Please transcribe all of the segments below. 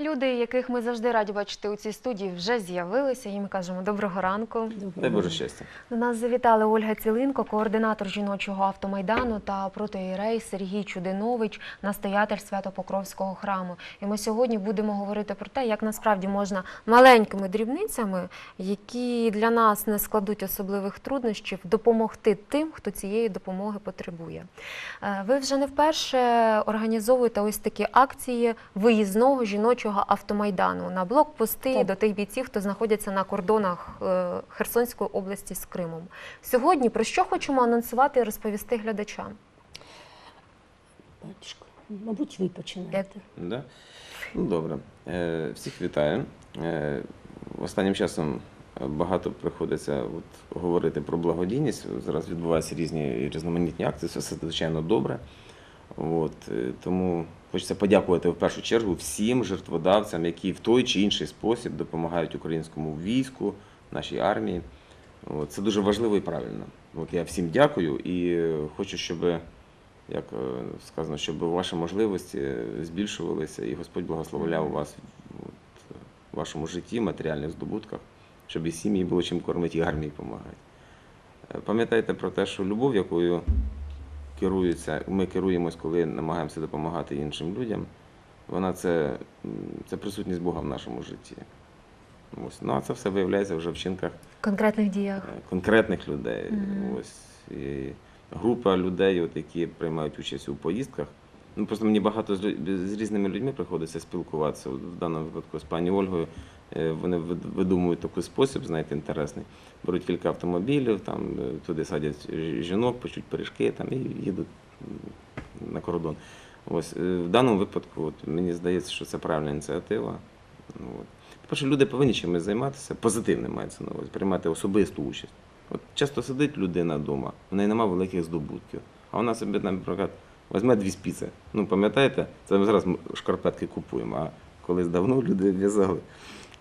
Люди, яких ми завжди раді бачити у цій студії, вже з'явилися. Їм кажемо доброго ранку. Дай Боже щастя. До нас завітали Ольга Цілинко, координатор жіночого автомайдану та протоїрей Сергій Чудинович, настоятель Свято-Покровського храму. І ми сьогодні будемо говорити про те, як насправді можна маленькими дрібницями, які для нас не складуть особливих труднощів, допомогти тим, хто цієї допомоги потребує. Е, Ви вже не вперше організовуєте ось такі акції виїзного жіночого автомайдану на блокпости Так. до тих бійців, хто знаходяться на кордонах е, Херсонської області з Кримом. Сьогодні про що хочемо анонсувати і розповісти глядачам? Батюшко, мабуть, ви починаєте. Да? Ну, добре. Е, всіх вітаю. Е, останнім часом багато приходиться от, говорити про благодійність. Зараз відбуваються різні різноманітні акції, це все звичайно добре. От, е, тому хочеться подякувати в першу чергу всім жертводавцям, які в той чи інший спосіб допомагають українському війську, нашій армії. Це дуже важливо і правильно. От я всім дякую і е, хочу, щоб, як е, сказано, щоб ваші можливості е, збільшувалися, і Господь благословляв вас е, в вашому житті, матеріальних здобутках, щоб і сім'ї було чим кормити, і армії допомагати. Е, Пам'ятайте про те, що любов, якою керуються, ми керуємось, коли намагаємося допомагати іншим людям, вона це, це присутність Бога в нашому житті. Ось. Ну, а це все виявляється вже в вчинках конкретних діях. е, конкретних людей. Мгм. Ось і група людей, от, які приймають участь у поїздках. Ну просто мені багато з, з різними людьми приходиться спілкуватися. В даному випадку з пані Ольгою вони видумують такий спосіб, знаєте, інтересний. Беруть кілька автомобілів, там е, туди садять жінок, печуть пиріжки там і їдуть на кордон. Ось е, в даному випадку, от, мені здається, що це правильна ініціатива. Ну, от. По-перше, люди повинні чимось займатися, позитивним мається на увазі, приймати особисту участь. От часто сидить людина вдома, в неї немає великих здобутків, а вона собі, наприклад, візьме дві спіци. Ну, пам'ятаєте, це ми зараз шкарпетки купуємо, а колись давно люди в'язали.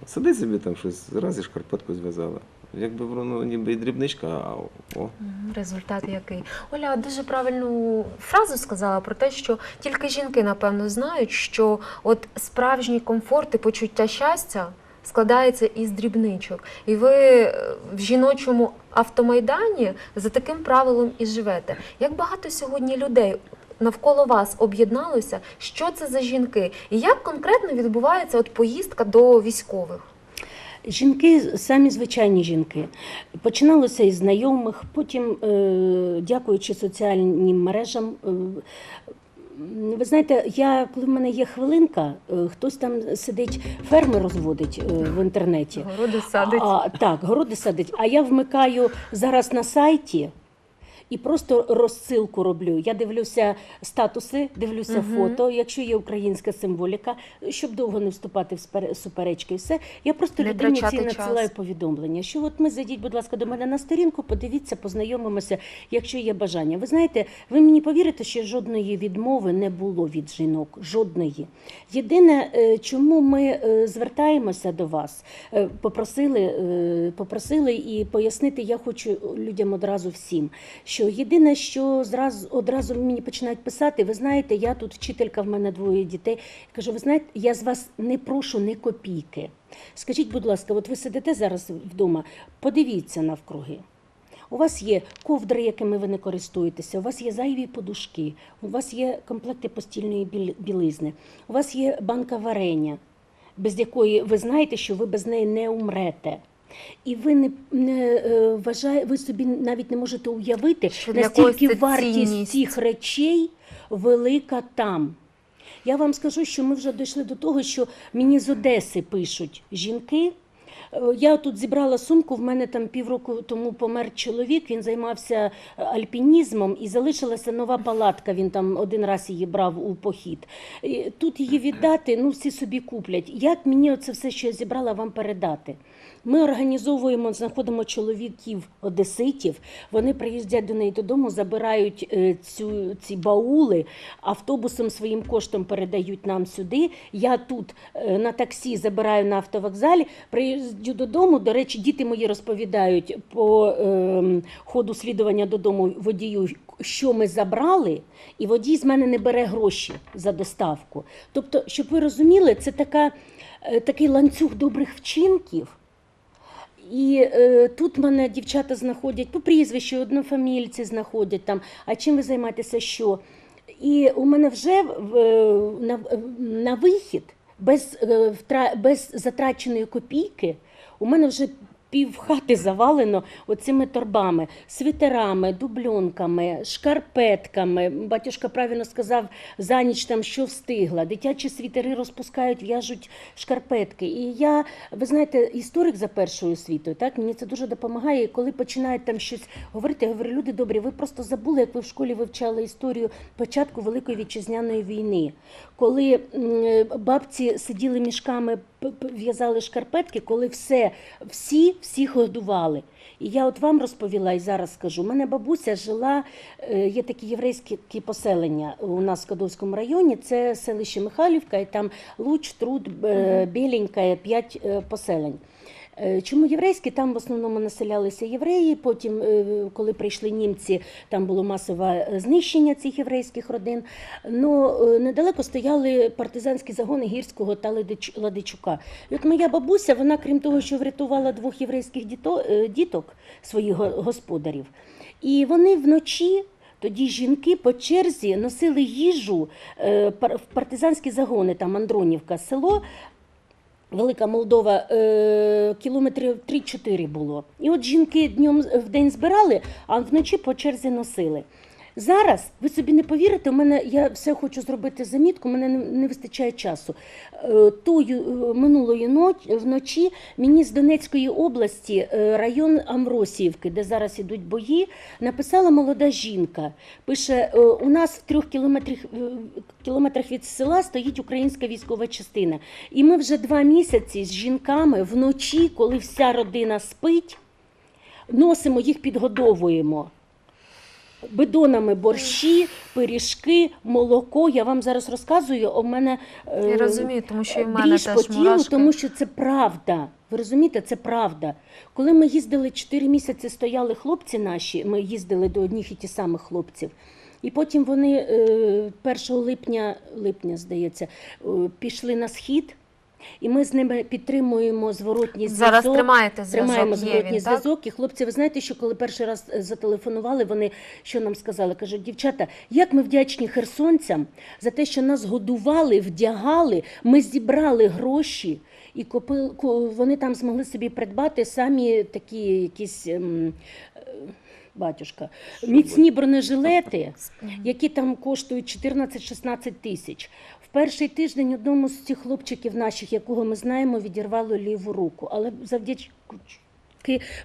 Сидить собі там щось, раз шкарпетку зв'язала. Якби воно ніби і дрібничка, а о, Результат який. Оля дуже правильну фразу сказала про те, що тільки жінки, напевно, знають, що от справжній комфорт і почуття щастя складається із дрібничок. І ви е, в жіночому автомайдані за таким правилом і живете. Як багато сьогодні людей навколо вас об'єдналося, що це за жінки? І як конкретно відбувається от поїздка до військових? Жінки, самі звичайні жінки. Починалося із знайомих, потім, е, дякуючи соціальним мережам. е, ви знаєте, я, коли в мене є хвилинка, е, хтось там сидить, ферми розводить в інтернеті. Городи садить. А, так, городи садить. А я вмикаю зараз на сайті і просто розсилку роблю. Я дивлюся статуси, дивлюся Мгм. фото, якщо є українська символіка, щоб довго не вступати в суперечки. І все. Я просто Не людині втрачати надсилаю повідомлення, що от ми зайдіть, будь ласка, до мене на сторінку, подивіться, познайомимося, якщо є бажання. Ви знаєте, ви мені повірите, що жодної відмови не було від жінок. Жодної. Єдине, е, чому ми е, звертаємося до вас, е, попросили, попросили і пояснити, я хочу людям одразу всім. Що єдине, що зразу одразу мені починають писати, ви знаєте, я тут вчителька, в мене двоє дітей. Я кажу, ви знаєте, я з вас не прошу ні копійки. Скажіть, будь ласка, от ви сидите зараз вдома, подивіться навкруги. У вас є ковдри, якими ви не користуєтеся, у вас є зайві подушки, у вас є комплекти постільної білизни, у вас є банка варення, без якої ви знаєте, що ви без неї не умрете. І ви не, не е, вважає, ви собі навіть не можете уявити, Що для когось це вартість цінність. цих речей велика там. Я вам скажу, що ми вже дійшли до того, що мені з Одеси пишуть жінки. Е, Я тут зібрала сумку. В мене там півроку тому помер чоловік. Він займався е, альпінізмом і залишилася нова палатка. Він там один раз її брав у похід. Тут її віддати, ну всі собі куплять. Як мені оце все, що я зібрала, вам передати? Ми організовуємо, знаходимо чоловіків одеситів. Вони приїздять до неї додому, забирають е, цю ці баули, автобусом своїм коштом передають нам сюди. Я тут на таксі забираю на автовокзалі. Приїжджу додому. До речі, діти мої розповідають по ем, ходу слідування додому водію що ми забрали, і водій з мене не бере гроші за доставку. Тобто, щоб ви розуміли, це така, е, такий ланцюг добрих вчинків. І е, тут мене дівчата знаходять по прізвищу, однофамільці знаходять там. А чим ви займаєтеся? Що? І у мене вже в, е, на, на вихід без, е, без затраченої копійки, у мене вже пів хати завалено оцими торбами, світерами, дубльонками, шкарпетками. Батюшка правильно сказав за ніч там, що встигла. Дитячі світери розпускають, в'яжуть шкарпетки. І я, ви знаєте, історик за першою освітою, так мені це дуже допомагає. І коли починають там щось говорити, я говорю, люди добрі, ви просто забули, як ви в школі вивчали історію початку Великої вітчизняної війни, коли бабці сиділи мішками, в'язали шкарпетки, коли все, всі всі годували. І я от вам розповіла і зараз скажу. У мене бабуся жила, е, є такі єврейські поселення у нас в Кадовському районі. Це селище Михайлівка, і там Луч, Труд, Білінька, Біленька, п'ять е, поселень. Е, Чому єврейські? Там в основному населялися євреї. Потім, е, коли прийшли німці, там було масове е, знищення цих єврейських родин. Ну недалеко стояли партизанські загони гірського та Ладичука. І от моя бабуся, вона, крім того, що врятувала двох єврейських діток своїх господарів, і вони вночі. Тоді жінки по черзі носили їжу в партизанські загони, там Андронівка, село, Велика Молдова е, кілометрів 3-4 було. І от жінки днем в день збирали, а вночі по черзі носили. Зараз ви собі не повірите, у мене я все хочу зробити замітку, мене не, не вистачає часу. Е, тою е, минулої ноч, вночі мені з Донецької області, е, район Амросіївки, де зараз ідуть бої, написала молода жінка. Пише: у нас в трьох кілометрах, кілометрах від села стоїть українська військова частина. І ми вже два місяці з жінками вночі, коли вся родина спить, носимо їх, підгодовуємо. Бидонами борщі, пиріжки, молоко. Я вам зараз розказую. У мене е, Я розумію, тому що і в мене дріж теж по тілу, мурашки. тому що це правда. Ви розумієте, це правда. Коли ми їздили 4 місяці, стояли хлопці наші, ми їздили до одних і ті самих хлопців. І потім вони е, 1 липня, липня, здається, е, пішли на схід, і ми з ними підтримуємо зворотній зв'язок. Зараз тримаєте зв'язок, Тримаємо зворотній зв'язок. І хлопці, ви знаєте, що коли перший раз е, зателефонували, вони що нам сказали? Кажуть, дівчата, як ми вдячні херсонцям за те, що нас годували, вдягали, ми зібрали гроші. І купили, ку- вони там змогли собі придбати самі такі якісь ем, е, батюшка, міцні бронежилети, які там коштують 14-16 тисяч. В перший тиждень одному з цих хлопчиків наших, якого ми знаємо, відірвало ліву руку. Але завдячки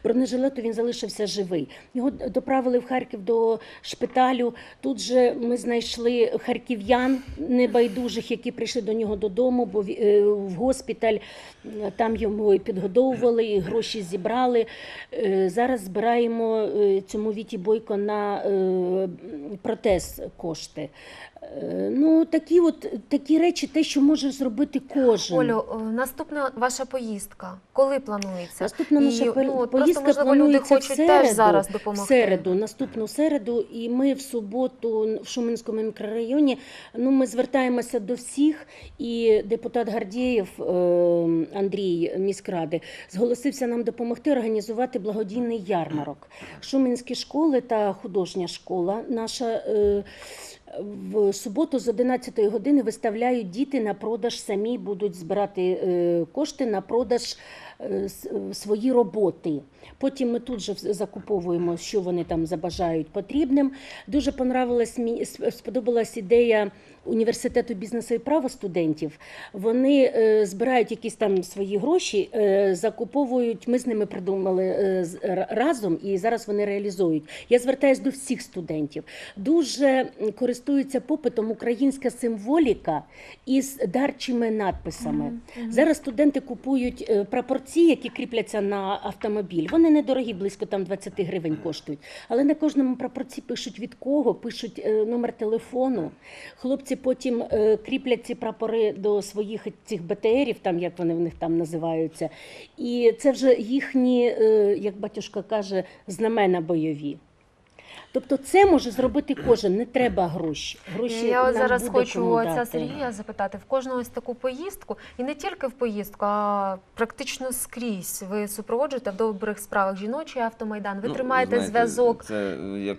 бронежилету він залишився живий. Його доправили в Харків до шпиталю. Тут же ми знайшли харків'ян небайдужих, які прийшли до нього додому, бо е, в госпіталь там йому і підгодовували, і гроші зібрали. Е, Зараз збираємо е, цьому Віті Бойко на протез кошти. Ну, такі от такі речі, те, що може зробити кожен. Олю, наступна ваша поїздка. Коли планується? Наступна наша І, пер- ну, от поїздка просто, можливо, люди в середу, теж зараз в допомогти. середу, наступну середу, і ми в суботу в Шуменському мікрорайоні. Ну, ми звертаємося до всіх, і депутат Гардієв е, Андрій міськради зголосився нам допомогти організувати благодійний ярмарок. Шуменські школи та художня школа наша. Е, в суботу з 11 години виставляють діти на продаж, самі будуть збирати е, кошти на продаж свої роботи. Потім ми тут же закуповуємо, що вони там забажають потрібним. Дуже понравилась сподобалась ідея університету бізнесу і права студентів. Вони е, збирають якісь там свої гроші, е, закуповують. Ми з ними придумали е, разом, і зараз вони реалізують. Я звертаюся до всіх студентів. Дуже м, користується попитом українська символіка із дарчими надписами. Зараз студенти купують е, прапорці, які кріпляться на автомобіль. Вони недорогі, близько там 20 гривень коштують. Але на кожному прапорці пишуть від кого, пишуть е, номер телефону. Хлопці потім е, кріплять ці прапори до своїх цих БТРів, там як вони в них там називаються. І це вже їхні, е, як батюшка каже, знамена бойові. Тобто це може зробити кожен, не треба гроші. Гроші Я от зараз хочу отця. Сергія запитати в кожного ось таку поїздку, і не тільки в поїздку, а практично скрізь. Ви супроводжуєте в добрих справах жіночий автомайдан. Ви Ну, тримаєте знаєте, зв'язок. Це е, як,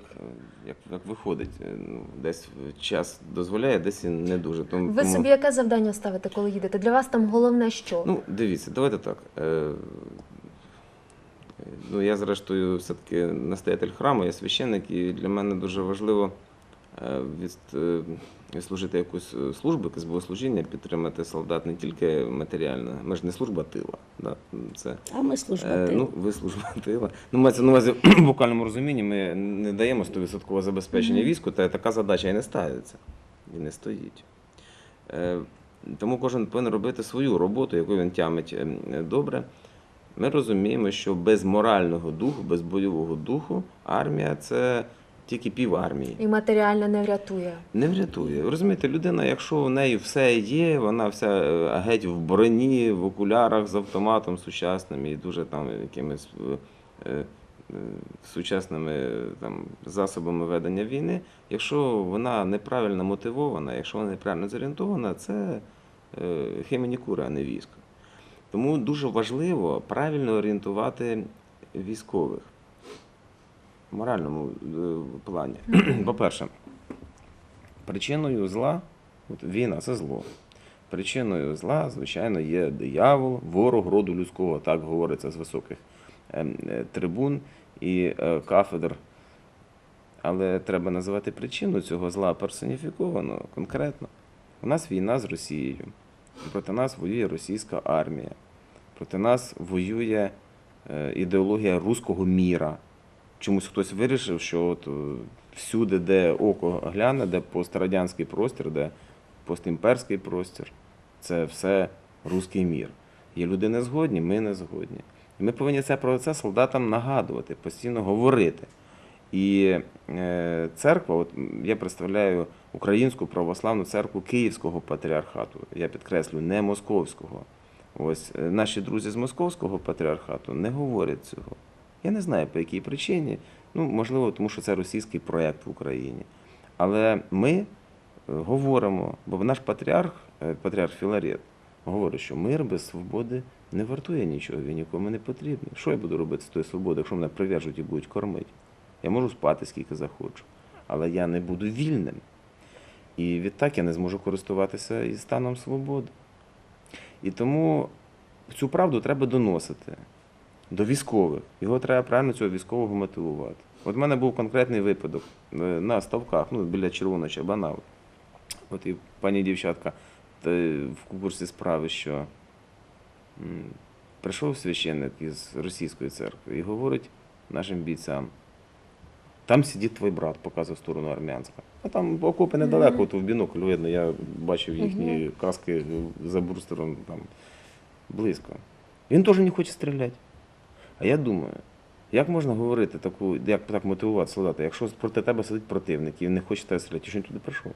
як, як виходить. Е, Ну, десь час дозволяє, десь і не дуже. Тому, Ви тому- собі яке завдання ставите, коли їдете? Для вас там головне що? Ну, дивіться, давайте так. Ну, я, зрештою, все-таки настоятель храму, я священник, і для мене дуже важливо е, від, е, відслужити якусь е, службу, якесь богослужіння, підтримати солдат не тільки матеріально. Ми ж не служба тила. Да? Це, А ми служба Е, тилу. Ну, ви служба тила. Ну, мається на увазі в буквальному розумінні, ми не даємо 100% забезпечення Мгм. війську, та така задача і не ставиться. І не стоїть. Е, Тому кожен повинен робити свою роботу, яку він тямить е, добре. Ми розуміємо, що без морального духу, без бойового духу армія це тільки пів армії. І матеріально не врятує. Не врятує. Ви Розумієте, людина, якщо в неї все є, вона вся е, геть в броні, в окулярах з автоматом сучасним і дуже там якимись е, е, сучасними там, засобами ведення війни. Якщо вона неправильно мотивована, якщо вона неправильно зорієнтована, це е, химені кури, а не військо. Тому дуже важливо правильно орієнтувати військових в моральному е, плані. По-перше, причиною зла, от війна це зло. Причиною зла, звичайно, є диявол, ворог роду людського, так говориться з високих ем, е, трибун і е, кафедр. Але треба називати причину цього зла персоніфіковано, конкретно. У нас війна з Росією. Проти нас воює російська армія. Проти нас воює е, ідеологія руського міра. Чомусь хтось вирішив, що от е, всюди, де око гляне, де пострадянський простір, де постімперський простір, це все руський мір. Є люди не згодні, ми не згодні. І ми повинні це про це солдатам нагадувати, постійно говорити. І е, церква, от я представляю Українську православну церкву Київського патріархату, я підкреслю, не московського. Ось е, наші друзі з московського патріархату не говорять цього. Я не знаю по якій причині. Ну, можливо, тому що це російський проєкт в Україні. Але ми е, говоримо, бо наш патріарх, патріарх Філарет, говорить, що мир без свободи не вартує нічого, він нікому не потрібний. Що я буду робити з тою свободою, якщо мене прив'яжуть і будуть кормити? Я можу спати скільки захочу, але я не буду вільним. І відтак я не зможу користуватися і станом свободи. І тому цю правду треба доносити до військових. Його треба правильно цього військового мотивувати. От в мене був конкретний випадок е, на ставках, ну, біля червоного чабана. От і пані дівчатка в курсі справи, що прийшов священник із російської церкви і говорить нашим бійцям. Там сидить твій брат, показує в сторону армянська. А там окопи недалеко, то в бінокль видно, я бачив їхні каски за бурстером там близько. Він теж не хоче стріляти. А я думаю, як можна говорити таку, як так мотивувати солдата, якщо проти тебе сидить противник і він не хоче тебе стріляти, що він туди прийшов?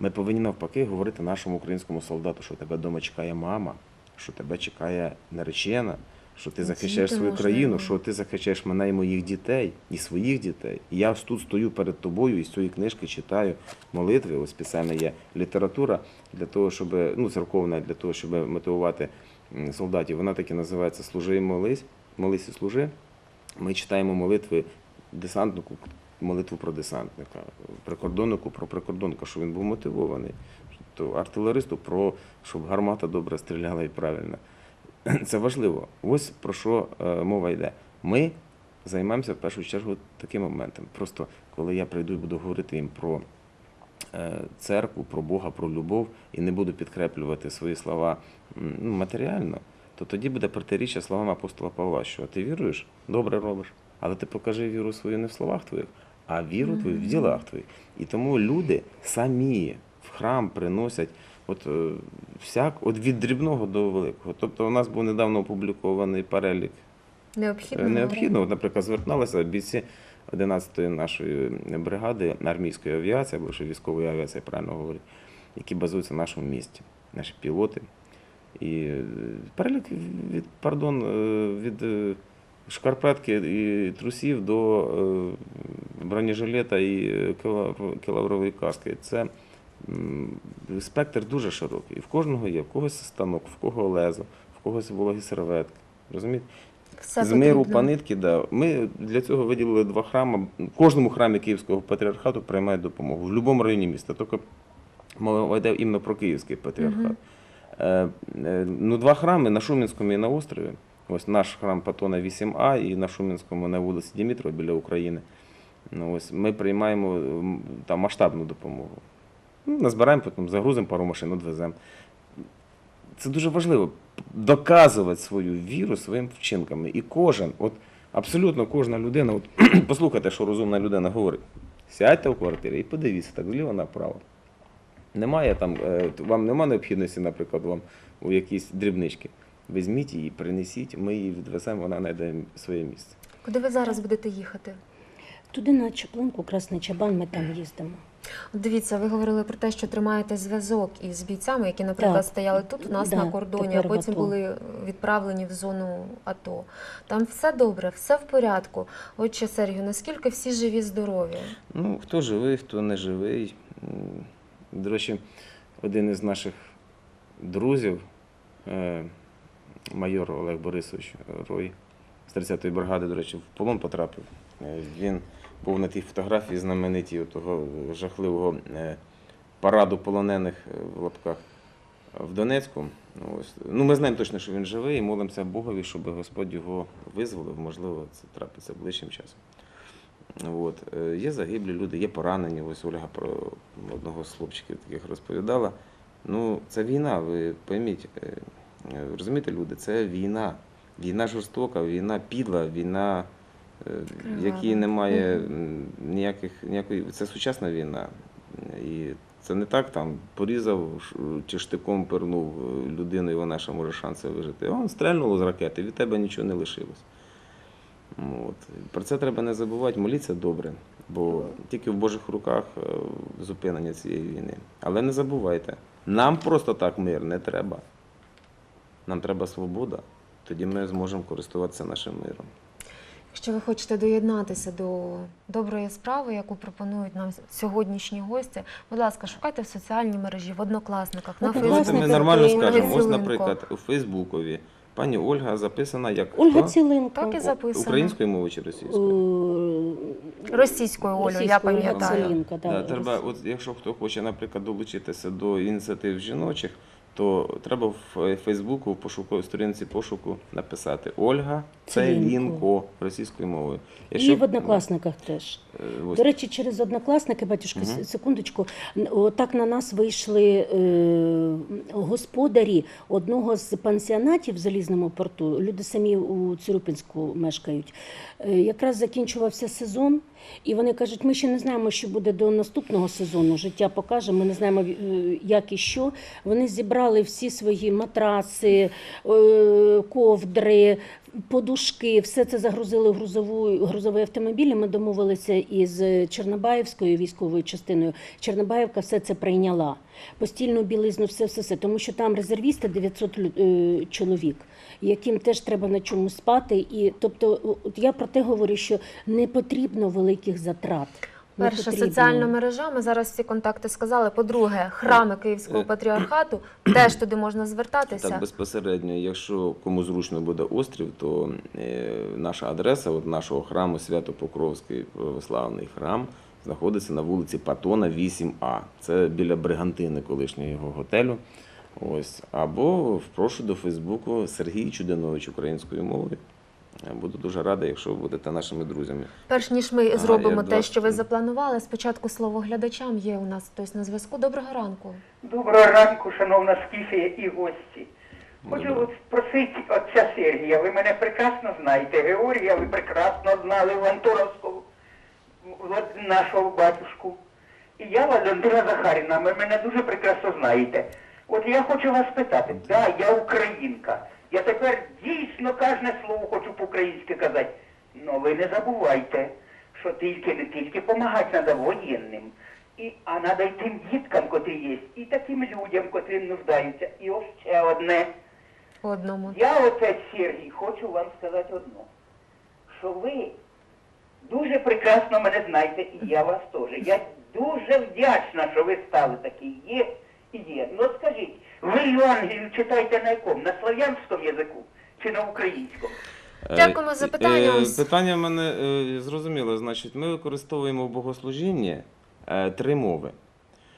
Ми повинні навпаки говорити нашому українському солдату, що тебе вдома чекає мама, що тебе чекає наречена, що ти захищаєш свою країну, що ти захищаєш мене і моїх дітей, і своїх дітей. І я тут стою перед тобою і з цієї книжки читаю молитви. Ось спеціальна є література для того, щоб ну церковна для того, щоб мотивувати солдатів. Вона таки називається Служи і молись, молись і служи. Ми читаємо молитви десантнику, молитву про десантника, прикордоннику про прикордонника, щоб він був мотивований. То артилеристу про щоб гармата добре стріляла і правильно. Це важливо. Ось про що е, мова йде. Ми займаємося в першу чергу таким моментом. Просто коли я прийду і буду говорити їм про е, церкву, про Бога, про любов і не буду підкреплювати свої слова ну, матеріально, то тоді буде протиріччя словам апостола Павла, що ти віруєш, добре робиш, але ти покажи віру свою не в словах твоїх, а віру твою в ділах твоїх. І тому люди самі в храм приносять от, е, всяк, от від дрібного до великого. Тобто у нас був недавно опублікований перелік. Е, Необхідно, От, наприклад, зверталися бійці 11-ї нашої бригади армійської авіації, або ще військової авіації, правильно говорять, які базуються в нашому місті, наші пілоти. І е, перелік від, пардон, від шкарпетки і трусів до бронежилета і кілаврової каски. Це спектр дуже широкий. І в кожного є, в когось станок, в кого лезо, в когось вологі серветки. Розумієте? Все з миру потрібно. по да. Ми для цього виділили два храми. Кожному храмі Київського патріархату приймають допомогу. В будь-якому районі міста. Тільки мова йде іменно про Київський патріархат. Е, е, ну, два храми на Шумінському і на острові. Ось наш храм Патона 8А і на Шумінському на вулиці Дімітрова біля України. Ну, ось ми приймаємо там масштабну допомогу. Ну, назбираємо, потім загрузимо пару машин, відвеземо. Це дуже важливо доказувати свою віру своїми вчинками. І кожен, от абсолютно кожна людина, от послухайте, що розумна людина говорить. Сядьте в квартирі і подивіться так зліва направо. Немає там, е, вам немає необхідності, наприклад, вам у якісь дрібнички. Візьміть її, принесіть, ми її відвеземо, вона знайде своє місце. Куди ви зараз будете їхати? Туди на Чаплинку, Красний Чабан, ми там їздимо. От Дивіться, ви говорили про те, що тримаєте зв'язок із бійцями, які, наприклад, Так. стояли тут у нас Да, на кордоні, а потім були відправлені в зону АТО. Там все добре, все в порядку. Отче Сергію, наскільки всі живі, здорові? Ну, хто живий, хто не живий. До речі, один із наших друзів, е, майор Олег Борисович Рой з 30-ї бригади, до речі, в полон потрапив. Е, Він був на тій фотографії знаменитій того жахливого е, параду полонених е, в лапках в Донецьку. Ну, Ось. Ну, ми знаємо точно, що він живий, і молимося Богові, щоб Господь його визволив. Можливо, це трапиться ближчим часом. От. Е, Є загиблі люди, є поранені. Ось Ольга про одного з хлопчиків таких розповідала. Ну, це війна, ви пойміть, е, е, розумієте, люди, це війна. Війна жорстока, війна підла, війна, е, в якій немає ніяких, ніякої. Це сучасна війна. І це не так там порізав чи штиком пернув е, людину, і вона ще може шанси вижити. Он стрельнуло з ракети, від тебе нічого не лишилось. От. Про це треба не забувати, моліться добре, бо тільки в Божих руках е, зупинення цієї війни. Але не забувайте, нам просто так мир не треба. Нам треба свобода, тоді ми зможемо користуватися нашим миром. Якщо ви хочете доєднатися до доброї справи, яку пропонують нам сьогоднішні гості, будь ласка, шукайте в соціальній мережі, в однокласниках, на Фейсбуці. ми нормально скажемо. Ось, наприклад, у Фейсбукові пані Ольга записана як Ольга? Ціленко. Так і записано. українською мовою чи російською? Російською Олю, я пам'ятаю. Ціленко, да. Да, треба, от якщо хто хоче, наприклад, долучитися до ініціатив жіночих, то треба в е, Фейсбуку в пошуковій сторінці пошуку написати Ольга Целінко. Російською мовою. І в однокласниках теж. Е, ось. До речі, через однокласники, батюшка, с- секундочку, так на нас вийшли е, господарі одного з пансіонатів в Залізному порту. Люди самі у Цюрупинську мешкають. Е, якраз закінчувався сезон, і вони кажуть, ми ще не знаємо, що буде до наступного сезону. Життя покаже, ми не знаємо, е, як і що. Вони зібрали всі свої матраси, е, ковдри, подушки, все це загрузили в грузову, грузовий автомобіль. Ми домовилися із Чорнобаївською військовою частиною. Чорнобаївка все це прийняла. Постільну білизну, все, все, все. Тому що там резервісти 900 е, чоловік, яким теж треба на чомусь спати. І тобто, от я про те говорю, що не потрібно великих затрат. Не Перша потрібно. соціальна мережа. Ми зараз всі контакти сказали. По-друге, храми Київського Е. патріархату теж туди можна звертатися. Так, безпосередньо, якщо кому зручно буде острів, то е, наша адреса от нашого храму Свято-Покровський православний храм знаходиться на вулиці Патона, 8А. Це біля Бригантини, колишнього його готелю. Ось. Або впрошу до Фейсбуку Сергій Чудинович українською мовою. Буду дуже радий, якщо ви будете нашими друзями. Перш ніж ми А, зробимо те, два- що ви запланували, спочатку слово глядачам є у нас хтось на зв'язку. Доброго ранку. Доброго ранку, шановна Скіфія і гості. Хочу спросити отця Сергія. Ви мене прекрасно знаєте. Георгія ви прекрасно знали Вантуровського, нашого батюшку. І я Валентина Захаріна, ви мене дуже прекрасно знаєте. От я хочу вас питати, да, я українка. Я тепер дійсно кожне слово хочу по-українськи казати. Ну ви не забувайте, що тільки не тільки допомагати треба воєнним, і, а треба й тим діткам, котрі є, і таким людям, котрі нуждаються. І ось ще одне. Одному. Я, отець Сергій, хочу вам сказати одно. що ви дуже прекрасно мене знаєте, і я вас теж. Я дуже вдячна, що ви стали такі. Є є. Ну скажіть, ви Євангелію читаєте на якому? На слов'янському язику чи на українському? Дякуємо за Е, питання. е, Питання в мене е, зрозуміло. Значить, ми використовуємо в богослужінні е, три мови.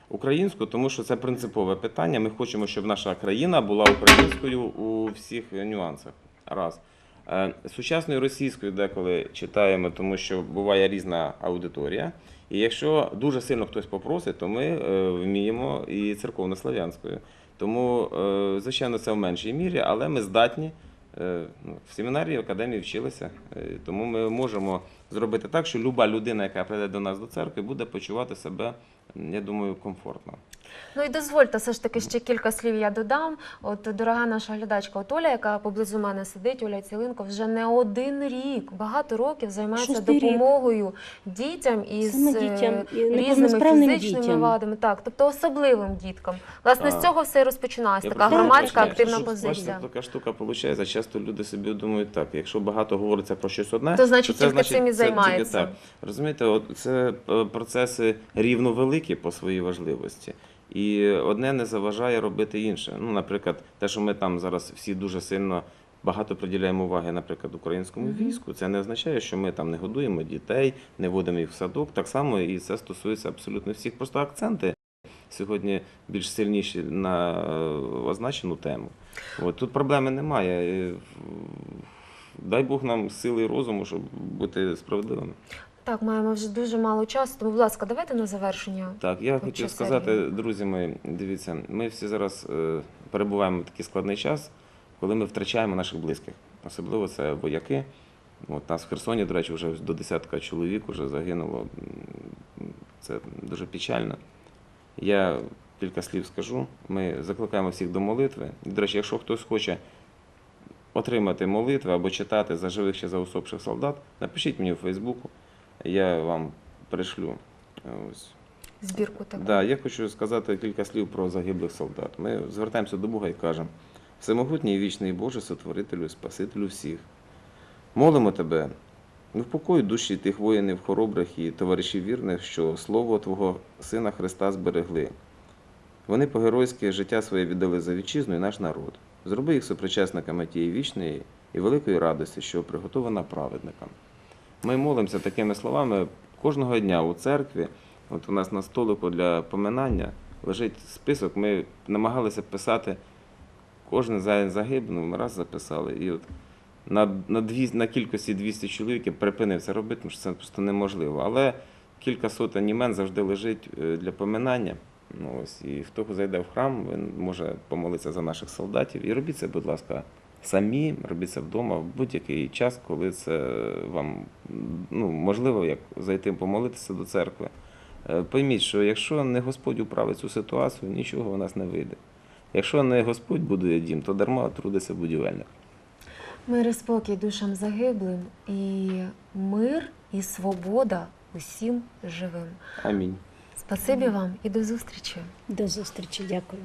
Українську, тому що це принципове питання. Ми хочемо, щоб наша країна була українською у всіх нюансах. Раз. Е, Сучасною російською деколи читаємо, тому що буває різна аудиторія. І якщо дуже сильно хтось попросить, то ми е, вміємо і церковнослов'янською. Тому, е, звичайно, це в меншій мірі, але ми здатні. Е, ну, В семінарії, в академії вчилися, тому ми можемо зробити так, що люба людина, яка прийде до нас до церкви, буде почувати себе, я думаю, комфортно. Ну і дозвольте, все ж таки ще кілька слів я додам. От дорога наша глядачка от Оля, яка поблизу мене сидить, Оля Ціленко, вже не один рік, багато років займається Шостий рік. допомогою дітям із Саме е, дітям і різними неповносправним фізичними дітям. вадами, так, тобто особливим діткам. Власне, з А. цього все і розпочиналася Я така просто громадська бачу, активна що, позиція. Бачите, така штука виходить. Часто люди собі думають так, якщо багато говориться про щось одне, То значить, це тільки цим і це тільки займається. так. Розумієте, от це е, процеси рівно великі по своїй важливості. І одне не заважає робити інше. Ну, наприклад, те, що ми там зараз всі дуже сильно багато приділяємо уваги, наприклад, українському війську, це не означає, що ми там не годуємо дітей, не водимо їх в садок. Так само і це стосується абсолютно всіх. Просто акценти сьогодні більш сильніші на е, означену тему. От тут проблеми немає. Е, Дай Бог нам сили і розуму, щоб бути справедливими. Так, маємо вже дуже мало часу, тому, будь ласка, давайте на завершення. Так, я хотів сказати, друзі мої, дивіться, ми всі зараз е, перебуваємо в такий складний час, коли ми втрачаємо наших близьких. Особливо це вояки. От нас в Херсоні, до речі, вже до десятка чоловік вже загинуло. Це дуже печально. Я кілька слів скажу. Ми закликаємо всіх до молитви. До речі, якщо хтось хоче отримати молитви або читати за живих чи за усопших солдат, напишіть мені у Фейсбуку, я вам пришлю. Ось. Збірку таку. Да, я хочу сказати кілька слів про загиблих солдат. Ми звертаємося до Бога і кажемо: Всемогутній і вічний Боже, сотворителю, Спасителю всіх. Молимо тебе, впокой душі тих воїнів хоробрих і товаришів вірних, що слово Твого Сина Христа зберегли. Вони по-геройськи життя своє віддали за вітчизну і наш народ. Зроби їх супричасниками тієї вічної і великої радості, що приготована праведникам. Ми молимося такими словами кожного дня у церкві. От у нас на столику для поминання лежить список. Ми намагалися писати кожен за- загиблий, ми раз записали. І от на, на, дві, на кількості 200 чоловік я припинив це робити, тому що це просто неможливо. Але кілька сотень імен завжди лежить е, для поминання. Ну, ось, і хто зайде в храм, він може помолитися за наших солдатів. І робіть це, будь ласка, самі, робіть це вдома в будь-який час, коли це вам ну, можливо, як зайти помолитися до церкви. Е, Пойміть, що якщо не Господь управить цю ситуацію, нічого у нас не вийде. Якщо не Господь будує дім, то дарма трудиться будівельник. Мир і спокій душам загиблим, і мир і свобода усім живим. Амінь. Спасибі вам і до зустрічі. До зустрічі, дякую.